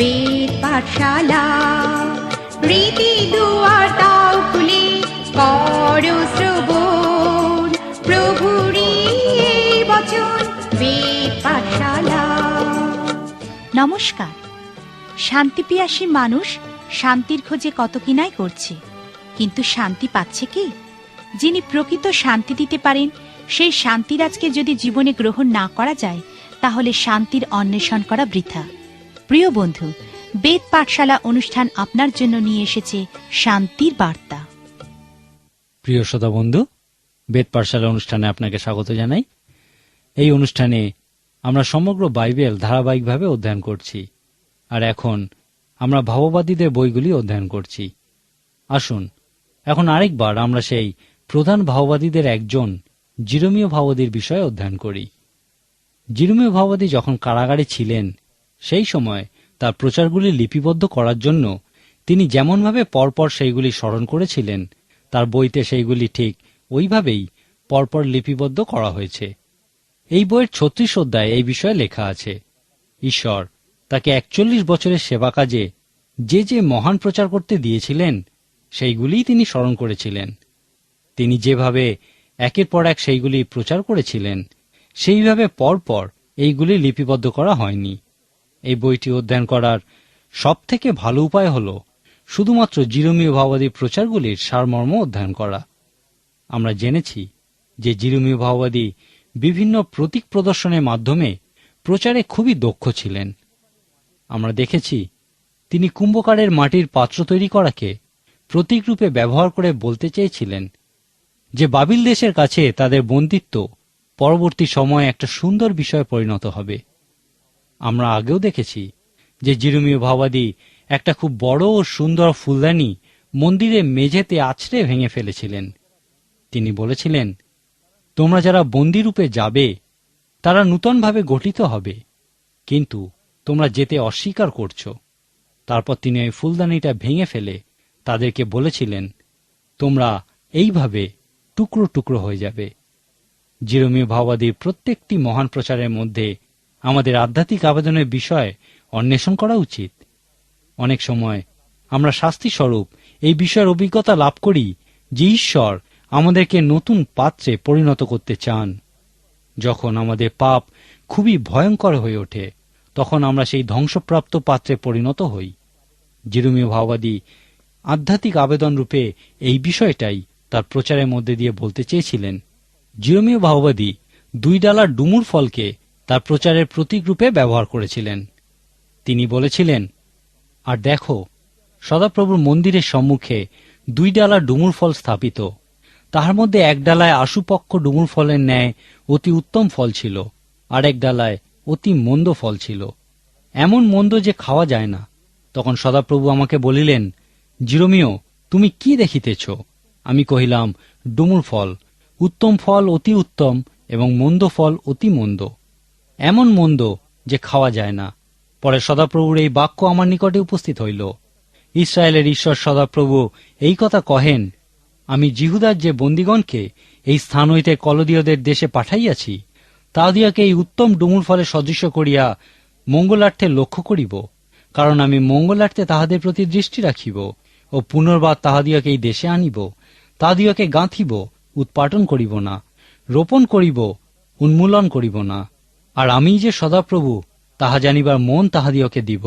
বেদ পাঠশালা। রীতি দুয়ার দাও খুলে করো শ্রবণ। প্রভুরি বচন বেদ পাঠশালা। নমস্কার। শান্তিপিয়াসী মানুষ শান্তির খোঁজে কত কিনাই করছে, কিন্তু শান্তি পাচ্ছে কি? যিনি প্রকৃত শান্তি দিতে পারেন, সেই শান্তির আজকে যদি জীবনে গ্রহণ না করা যায়, তাহলে শান্তির অন্বেষণ করা বৃথা। প্রিয় বন্ধু, বেদ পাঠশালা অনুষ্ঠান আপনার জন্য নিয়ে এসেছে শান্তির বার্তা। প্রিয় শ্রোতা বন্ধু, বেদ পাঠশালা অনুষ্ঠানে আপনাকে স্বাগত জানাই। এই অনুষ্ঠানে আমরা সমগ্র বাইবেল ধারাবাহিকভাবে অধ্যয়ন করছি, আর এখন আমরা ভাববাদীদের বইগুলি অধ্যয়ন করছি। আসুন, এখন আরেকবার আমরা সেই প্রধান ভাববাদীদের একজন জিরোমীয় ভাববাদীর বিষয়ে অধ্যয়ন করি। জিরোমীয় ভাববাদী যখন কারাগারে ছিলেন সেই সময় তার প্রচারগুলি লিপিবদ্ধ করার জন্য তিনি যেমনভাবে পরপর সেইগুলি স্মরণ করেছিলেন, তার বইতে সেইগুলি ঠিক ওইভাবেই পরপর লিপিবদ্ধ করা হয়েছে। এই বইয়ের ছত্রিশ অধ্যায় এই বিষয়ে লেখা আছে, ঈশ্বর, তাকে একচল্লিশ বছরের সেবা কাজে যে যে মহান প্রচার করতে দিয়েছিলেন, সেইগুলিই তিনি স্মরণ করেছিলেন। তিনি যেভাবে একের পর এক সেইগুলি প্রচার করেছিলেন, সেইভাবে পরপর এইগুলি লিপিবদ্ধ করা হয়নি। এই বইটি অধ্যয়ন করার সব থেকে ভালো উপায় হল শুধুমাত্র জিরোমীয় ভাববাদী প্রচারগুলির সারমর্ম অধ্যয়ন করা। আমরা জেনেছি যে জিরোমীয় ভাববাদী বিভিন্ন প্রতীক প্রদর্শনের মাধ্যমে প্রচারে খুবই দক্ষ ছিলেন। আমরা দেখেছি তিনি কুম্ভকারের মাটির পাত্র তৈরি করাকে প্রতীক রূপে ব্যবহার করে বলতে চেয়েছিলেন যে বাবিল দেশের কাছে তাদের বন্দিত্ব পরবর্তী সময়ে একটা সুন্দর বিষয়ে পরিণত হবে। আমরা আগেও দেখেছি যে জিরুমীয় ভাবাদী একটা খুব বড় ও সুন্দর ফুলদানি মন্দিরে মেঝেতে আছড়ে ভেঙে ফেলেছিলেন। তিনি বলেছিলেন, তোমরা যারা বন্দিরূপে যাবে, তারা নূতনভাবে গঠিত হবে। কিন্তু তোমরা যেতে অস্বীকার করছ। তারপর তিনি ওই ফুলদানিটা ভেঙে ফেলে তাদেরকে বলেছিলেন, তোমরা এইভাবে টুকরো টুকরো হয়ে যাবে। জিরোমীয় ভাওবাদীর প্রত্যেকটি মহান প্রচারের মধ্যে আমাদের আধ্যাত্মিক আবেদনের বিষয় অন্বেষণ করা উচিত। অনেক সময় আমরা শাস্তি স্বরূপ এই বিষয়ের অভিজ্ঞতা লাভ করি যে ঈশ্বর আমাদেরকে নতুন পাত্রে পরিণত করতে চান। যখন আমাদের পাপ খুবই ভয়ঙ্কর হয়ে ওঠে, তখন আমরা সেই ধ্বংসপ্রাপ্ত পাত্রে পরিণত হই। জিরুমীয় ভাওবাদী আধ্যাত্মিক আবেদন রূপে এই বিষয়টাই তার প্রচারের মধ্যে দিয়ে বলতে চেয়েছিলেন। জিরোমীয় ভাওবাদী দুই ডালার ডুমুর ফলকে তার প্রচারের প্রতীক রূপে ব্যবহার করেছিলেন। তিনি বলেছিলেন, আর দেখো, সদাপ্রভুর মন্দিরের সম্মুখে দুই ডালা ডুমুর ফল স্থাপিত। তাহার মধ্যে এক ডালায় আশুপক্ষ ডুমুর ফলের ন্যায় অতি উত্তম ফল ছিল, আর এক ডালায় অতি মন্দ ফল ছিল। এমন মন্দ যে খাওয়া যায় না। তখন সদাপ্রভু আমাকে বলিলেন, জিরোমিও, তুমি কি দেখিতেছ? আমি কহিলাম, ডুমুর ফল। উত্তম ফল অতি উত্তম এবং মন্দ ফল অতি মন্দ। এমন মন্দ যে খাওয়া যায় না। পরে সদাপ্রভুর এই বাক্য আমার নিকটে উপস্থিত হইল। ইসরায়েলের ঈশ্বর সদাপ্রভু এই কথা কহেন, আমি জিহুদার যে বন্দিগণকে এই স্থান হইতে কলদীয়দের দেশে পাঠাইয়াছি তাহাদিয়াকে এই উত্তম ডুমুর ফলে সদৃশ্য করিয়া মঙ্গলার্থে লক্ষ্য করিব, কারণ আমি মঙ্গলার্থে তাহাদের প্রতি দৃষ্টি রাখিব ও পুনর্বার তাহাদিয়াকে এই দেশে আনিব। তাহাদিয়াকে গাঁথিব, উৎপাটন করিব না, রোপণ করিব, উন্মূলন করিব না। আর আমি যে সদাপ্রভু, তাহা জানিবার মন তাহাদিওকে দিব,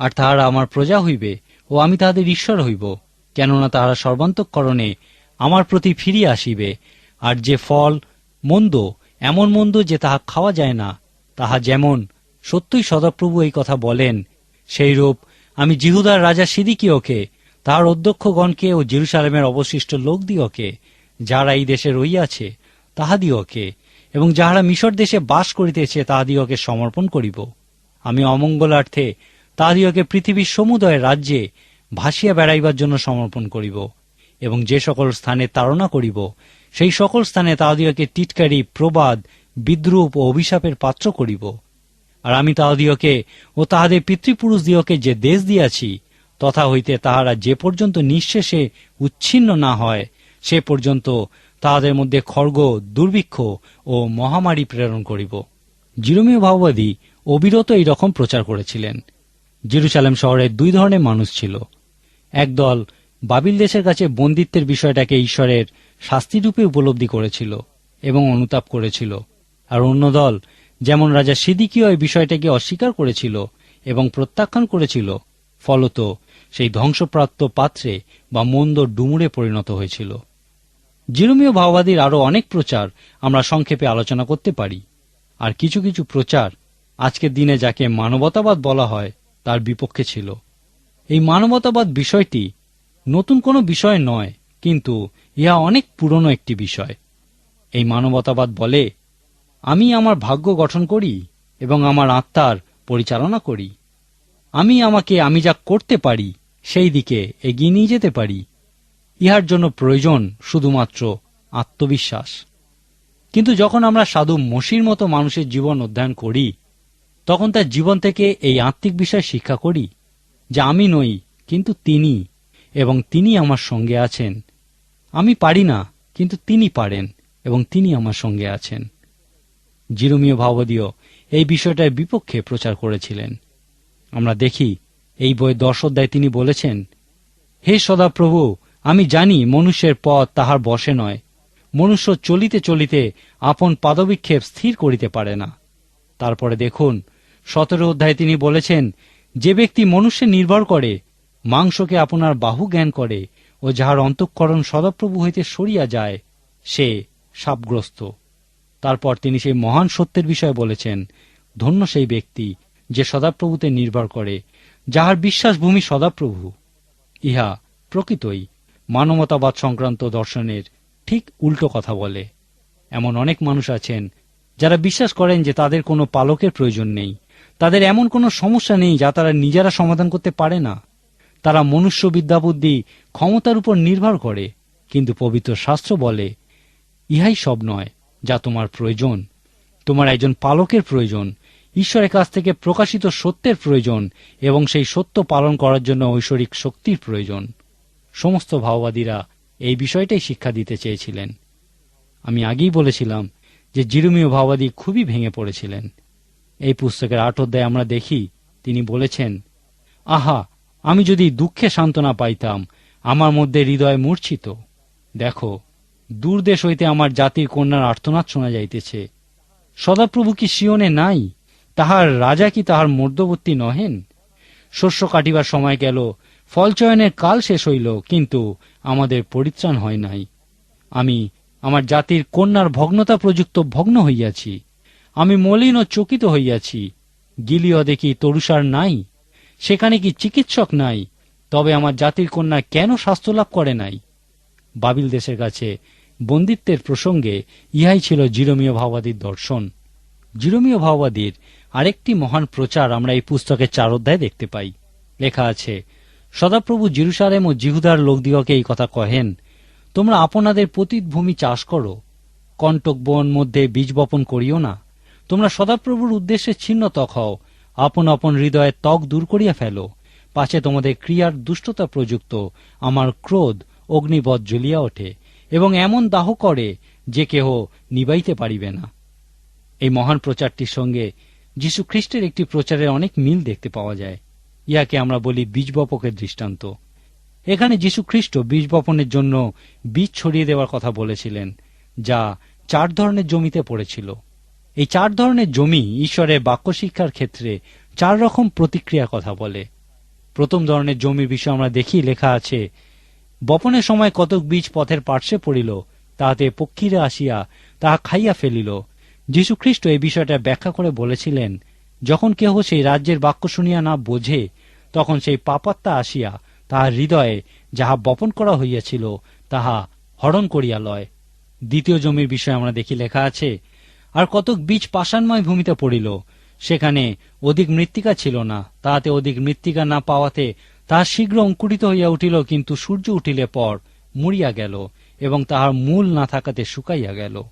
আর তাহারা আমার প্রজা হইবে, ও আমি তাহাদের ঈশ্বর হইব, কেননা তাহারা সর্বান্তকরণে আমার প্রতি ফিরিয়া আসিবে, আর যে ফল, মন্দ, এমন মন্দ যে তাহা খাওয়া যায় না, তাহা যেমন সত্যই সদাপ্রভু এই কথা বলেন সেই রূপ আমি জিহুদার রাজা সিদিকিওকে তাহার অধ্যক্ষগণকে ও জেরুসালেমের অবশিষ্ট লোকদিওকে যারা এই দেশে রইয়াছে তাহাদিওকে এবং যাহারা মিশর দেশে বাস করিতেছে তাহাদিওকে সমর্পণ করিব। আমি অমঙ্গলার্থে তাহাদিওকে পৃথিবীর সমুদয় রাজ্যে ভাসিয়া বেড়াইবার জন্য সমর্পণ করিব এবং যে সকল স্থানে তাড়না করিব, সেই সকল স্থানে তাহাদিওকে টিটকারি, প্রবাদ, বিদ্রুপ ও অভিশাপের পাত্র করিব। আর আমি তাহাদিওকে ও তাহাদের পিতৃপুরুষ দিওকে যে দেশ দিয়াছি, তথা হইতে তাহারা যে পর্যন্ত নিঃশেষে উচ্ছিন্ন না হয়, সে পর্যন্ত তাহাদের মধ্যে খড়গ দুর্ভিক্ষ ও মহামারী প্রেরণ করিব। জিরোমীয় ভাওবাদী অবিরত এই রকম প্রচার করেছিলেন। জেরুসালেম শহরে দুই ধরনের মানুষ ছিল। একদল বাবিল দেশের কাছে বন্দিত্বের বিষয়টাকে ঈশ্বরের শাস্তিরূপে উপলব্ধি করেছিল এবং অনুতাপ করেছিল। আর অন্য দল, যেমন রাজা সিদিকীয় এই বিষয়টাকে অস্বীকার করেছিল এবং প্রত্যাখ্যান করেছিল, ফলত সেই ধ্বংসপ্রাপ্ত পাত্রে বা মন্দ ডুমুরে পরিণত হয়েছিল। জিরোমীয় ভাওবাদীর আরও অনেক প্রচার আমরা সংক্ষেপে আলোচনা করতে পারি। আর কিছু কিছু প্রচার আজকের দিনে যাকে মানবতাবাদ বলা হয়, তার বিপক্ষে ছিল। এই মানবতাবাদ বিষয়টি নতুন কোনো বিষয় নয়, কিন্তু ইহা অনেক পুরনো একটি বিষয়। এই মানবতাবাদ বলে, আমি আমার ভাগ্য গঠন করি এবং আমার আত্মার পরিচালনা করি। আমি আমাকে আমি যা করতে পারি, সেই দিকে এগিয়ে নিয়ে যেতে পারি। ইহার জন্য প্রয়োজন শুধুমাত্র আত্মবিশ্বাস। কিন্তু যখন আমরা সাধু মসির মতো মানুষের জীবন অধ্যয়ন করি, তখন তার জীবন থেকে এই আত্মিক বিষয় শিক্ষা করি যে আমি নই, কিন্তু তিনি, এবং তিনি আমার সঙ্গে আছেন। আমি পারি না, কিন্তু তিনি পারেন, এবং তিনি আমার সঙ্গে আছেন। জিরোমীয় ভাবদীয় এই বিষয়টার বিপক্ষে প্রচার করেছিলেন। আমরা দেখি, এই বই দশ অধ্যায় তিনি বলেছেন, হে সদাপ্রভু আমি জানি মনুষ্যের পথ তাহার বসে নয়। মনুষ্য চলিতে চলিতে আপন পাদবিক্ষেপ স্থির করিতে পারে না। তারপরে দেখুন, সতেরো অধ্যায়ে তিনি বলেছেন, যে ব্যক্তি মনুষ্যে নির্ভর করে, মাংসকে আপনার বাহু জ্ঞান করে ও যাহার অন্তঃকরণ সদাপ্রভু হইতে সরিয়া যায়, সে সাপগ্রস্ত। তারপর তিনি সেই মহান সত্যের বিষয়ে বলেছেন, ধন্য সেই ব্যক্তি যে সদাপ্রভুতে নির্ভর করে, যাহার বিশ্বাস ভূমি সদাপ্রভু। ইহা প্রকৃতই মানবতাবাদ সংক্রান্ত দর্শনের ঠিক উল্টো কথা বলে। এমন অনেক মানুষ আছেন যারা বিশ্বাস করেন যে তাদের কোনো পালকের প্রয়োজন নেই। তাদের এমন কোনো সমস্যা নেই যা তারা নিজেরা সমাধান করতে পারে না। তারা মনুষ্য বিদ্যাবুদ্ধি ক্ষমতার উপর নির্ভর করে, কিন্তু পবিত্র শাস্ত্র বলে, ইহাই সব নয় যা তোমার প্রয়োজন। তোমার একজন পালকের প্রয়োজন, ঈশ্বরের কাছ থেকে প্রকাশিত সত্যের প্রয়োজন এবং সেই সত্য পালন করার জন্য ঐশ্বরিক শক্তির প্রয়োজন। সমস্ত ভাওবাদীরা এই বিষয়টাই শিক্ষা দিতে চেয়েছিলেন। আমি আগেই বলেছিলাম যে জিরুমীয় ভাওবাদী খুবই ভেঙে পড়েছিলেন। এই পুস্তকের আট অধ্যায়ে আমরা দেখি, তিনি বলেছেন, আহা, আমি যদি দুঃখে সান্ত্বনা পাইতাম, আমার মধ্যে হৃদয় মূর্ছিত। দেখো, দূরদেশ হইতে আমার জাতির কন্যার আর্তনাদ শোনা যাইতেছে। সদাপ্রভু কি শিওনে নাই? তাহার রাজা কি তাহার মধ্যবর্তী নহেন? শস্য কাটিবার সময় গেল ফল চয়নের কাল শেষ হইল, কিন্তু আমাদের পরিত্রাণ হয় নাই। আমি আমার জাতির কন্যার ভগ্নতা প্রযুক্ত ভগ্ন হইয়াছি। আমি মলিন ও চকিত হইয়াছি। গিলিও দেখি তরুষার নাই। সেখানে কি চিকিৎসক নাই? তবে আমার জাতির কন্যা কেন স্বাস্থ্য লাভ করে নাই? বাবিল দেশের কাছে বন্দিত্বের প্রসঙ্গে ইহাই ছিল জিরোমীয় ভাওবাদীর দর্শন। জিরোমীয় ভাওবাদীর আরেকটি মহান প্রচার আমরা এই পুস্তকের চার অধ্যায় দেখতে পাই। লেখা আছে সদাপ্রভু জিরুসালেম ও জিহুদার লোকদিগকে এই কথা কহেন, তোমরা আপনাদের পতিত ভূমি চাষ করো, কণ্টক বন মধ্যে বীজ বপন করিও না। তোমরা সদাপ্রভুর উদ্দেশ্যে ছিন্ন তক হও, আপন আপন হৃদয়ে ত্বক দূর করিয়া ফেলো। পাছে তোমাদের ক্রিয়ার দুষ্টতা প্রযুক্ত, আমার ক্রোধ অগ্নিবধ জ্বলিয়া ওঠে, এবং এমন দাহ করে যে কেহ নিবাইতে পারিবে না। এই মহান প্রচারটির সঙ্গে যীশু খ্রিস্টের একটি প্রচারের অনেক মিল দেখতে পাওয়া যায়। ইহাকে আমরা বলি বীজ বপকের দৃষ্টান্ত। এখানে যীশু খ্রিস্ট বীজ বপনের জন্য বীজ ছড়িয়ে দেওয়ার কথা বলেছিলেন, যা চার ধরনের জমিতে পড়েছিল। এই চার ধরনের জমি ঈশ্বরের বাক্য শিক্ষার ক্ষেত্রে চার রকম প্রতিক্রিয়া কথা বলে। প্রথম ধরনের জমির বিষয়ে আমরা দেখি, লেখা আছে, বপনের সময় কতক বীজ পথের পার্শ্বে পড়িল, তাহাতে পক্ষীরা আসিয়া তাহা খাইয়া ফেলিল। যীশুখ্রিস্ট এই বিষয়টা ব্যাখ্যা করে বলেছিলেন যখন কেহ সেই রাজ্যের বাক্য শুনিয়া না বোঝে, তখন সেই পাপাত্তা আসিয়া তাহার হৃদয়ে যাহা বপন করা হইয়াছিল, তাহা হরণ করিয়া লয়। দ্বিতীয় জমির বিষয়ে আমরা দেখি লেখা আছে, আর কতক বীজ পাষাণময় ভূমিতে পড়িল, সেখানে অধিক মৃত্তিকা ছিল না। তাহাতে অধিক মৃত্তিকা না পাওয়াতে তাহা শীঘ্র অঙ্কুরিত হইয়া উঠিল, কিন্তু সূর্য উঠিলে পর মুড়িয়া গেল এবং তাহার মূল না থাকাতে শুকাইয়া গেল।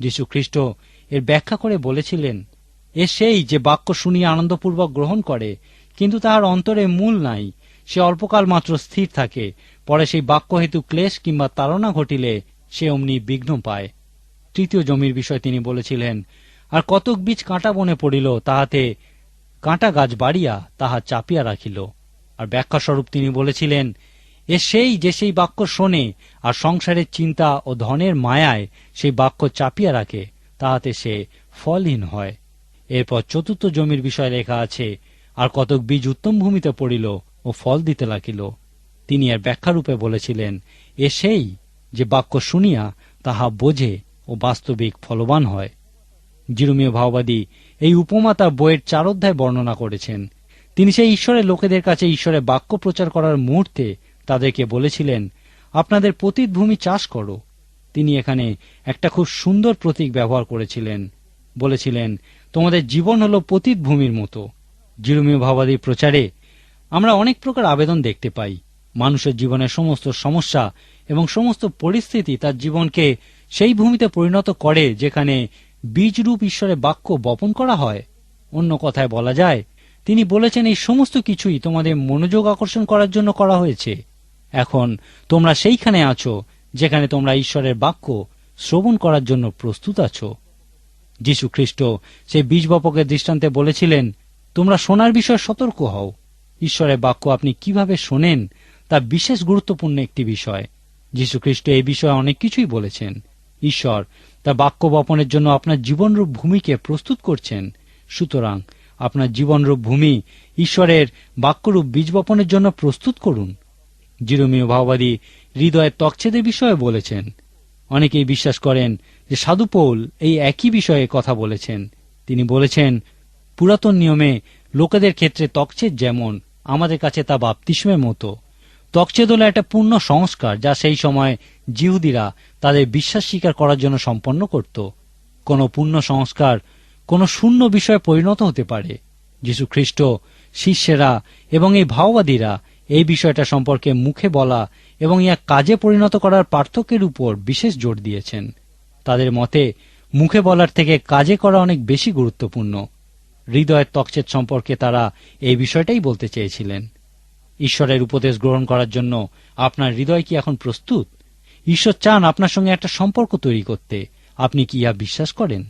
যীশু খ্রিস্ট এর ব্যাখ্যা করে বলেছিলেন এ সেই যে বাক্য শুনিয়া আনন্দপূর্বক গ্রহণ করে, কিন্তু তাহার অন্তরে মূল নাই। সে অল্পকাল মাত্র স্থির থাকে, পরে সেই বাক্য হেতু ক্লেশ কিংবা তাড়না ঘটিলে সে অমনি বিঘ্ন পায়। তৃতীয় জমির বিষয় তিনি বলেছিলেন, আর কতক বীজ কাঁটা বনে পড়িল, তাহাতে কাঁটা গাছ বাড়িয়া তাহা চাপিয়া রাখিল। আর ব্যাখ্যাস্বরূপ তিনি বলেছিলেন, এ সেই যে সেই বাক্য শোনে, আর সংসারের চিন্তা ও ধনের মায়ায় সেই বাক্য চাপিয়া রাখে, তাহাতে সে ফলহীন হয়। এরপর চতুর্থ জমির বিষয় লেখা আছে, আর কতক বীজ উত্তম ভূমিতে পড়িল ও ফল দিতে লাগিল। তিনি এর ব্যাখ্যারূপে বলেছিলেন, এ সেই যে বাক্য শুনিয়া তাহা বোঝে ও বাস্তবিক ফলবান হয়। জিরুমীয় ভাওবাদী এই উপমা তার বইয়ের চার অধ্যায় বর্ণনা করেছেন। তিনি সেই ঈশ্বরের লোকেদের কাছে ঈশ্বরের বাক্য প্রচার করার মুহূর্তে তাদেরকে বলেছিলেন, আপনাদের পতিত ভূমি চাষ করো। তিনি এখানে একটা খুব সুন্দর প্রতীক ব্যবহার করেছিলেন। বলেছিলেন তোমাদের জীবন হলো পতিত ভূমির মতো। জিরুমীয় ভাওবাদীর প্রচারে আমরা অনেক প্রকার আবেদন দেখতে পাই। মানুষের জীবনের সমস্ত সমস্যা এবং সমস্ত পরিস্থিতি তার জীবনকে সেই ভূমিতে পরিণত করে যেখানে বীজরূপ ঈশ্বরের বাক্য বপন করা হয়। অন্য কথায় বলা যায়, তিনি বলেছেন এই সমস্ত কিছুই তোমাদের মনোযোগ আকর্ষণ করার জন্য করা হয়েছে। এখন তোমরা সেইখানে আছো, যেখানে তোমরা ঈশ্বরের বাক্য শ্রবণ করার জন্য প্রস্তুত আছো। যীশু খ্রিস্ট সেই বীজ বপকের দৃষ্টান্তে বলেছিলেন, তোমরা শোনার বিষয়ে সতর্ক হও। ঈশ্বরের বাক্য আপনি কীভাবে শোনেন তা বিশেষ গুরুত্বপূর্ণ একটি বিষয়। যীশু খ্রিস্ট এই বিষয়ে অনেক কিছুই বলেছেন। ঈশ্বর তা বাক্য বপনের জন্য আপনার জীবনরূপ ভূমিকে প্রস্তুত করছেন। সুতরাং আপনার জীবনরূপ ভূমি ঈশ্বরের বাক্যরূপ বীজ বপনের জন্য প্রস্তুত করুন। জিরোমীয় ভাওবাদী হৃদয়ের তকছেদের বিষয়ে বলেছেন অনেকেই বিশ্বাস করেন যে সাধু পৌল এই একই বিষয়ে কথা বলেছেন। তিনি বলেছেন, পুরাতন নিয়মে লোকেদের ক্ষেত্রে তকছেদ যেমন, আমাদের কাছে তা বাপতিস্মের মতো। তকছেদ হলো একটা পূর্ণ সংস্কার যা সেই সময় জিহুদিরা তাদের বিশ্বাস স্বীকার করার জন্য সম্পন্ন করত। কোনো পূর্ণ সংস্কার কোনো শূন্য বিষয়ে পরিণত হতে পারে। যীশু খ্রিস্ট শিষ্যেরা এবং এই ভাওবাদীরা এই বিষয়টা সম্পর্কে মুখে বলা এবং ইয়া কাজে পরিণত করার পার্থক্যের উপর বিশেষ জোর দিয়েছেন। তাদের মতে, মুখে বলার থেকে কাজে করা অনেক বেশি গুরুত্বপূর্ণ। হৃদয়ের তকচেত সম্পর্কে তারা এই বিষয়টাই বলতে চেয়েছিলেন। ঈশ্বরের উপদেশ গ্রহণ করার জন্য আপনার হৃদয় কি এখন প্রস্তুত? ঈশ্বর চান আপনার সঙ্গে একটা সম্পর্ক তৈরি করতে। আপনি কি ইহা বিশ্বাস করেন?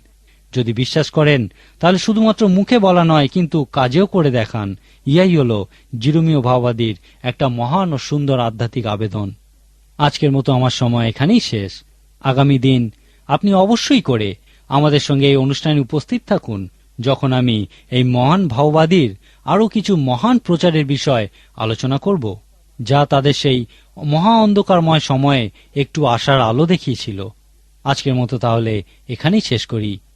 যদি বিশ্বাস করেন, তাহলে শুধুমাত্র মুখে বলা নয়, কিন্তু কাজেও করে দেখান। ইয়াই হল জিরুমীয় ভাওবাদীর একটা মহান ও সুন্দর আধ্যাত্মিক আবেদন। আজকের মতো আমার সময় এখানেই শেষ। আগামী দিন আপনি অবশ্যই করে আমাদের সঙ্গে এই অনুষ্ঠানে উপস্থিত থাকুন, যখন আমি এই মহান ভাওবাদীর আরও কিছু মহান প্রচারের বিষয় আলোচনা করব, যা তাদের সেই মহা অন্ধকারময় সময়ে একটু আশার আলো দেখিয়েছিল। আজকের মতো তাহলে এখানেই শেষ করি।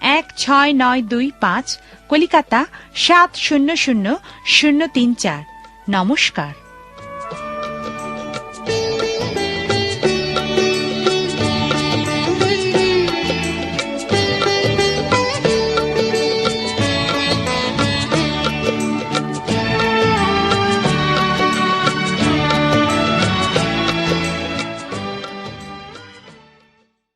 এক ছয় নয় দুই পাঁচ কলিকাতা সাত শূন্য শূন্য শূন্য তিন চার। নমস্কার।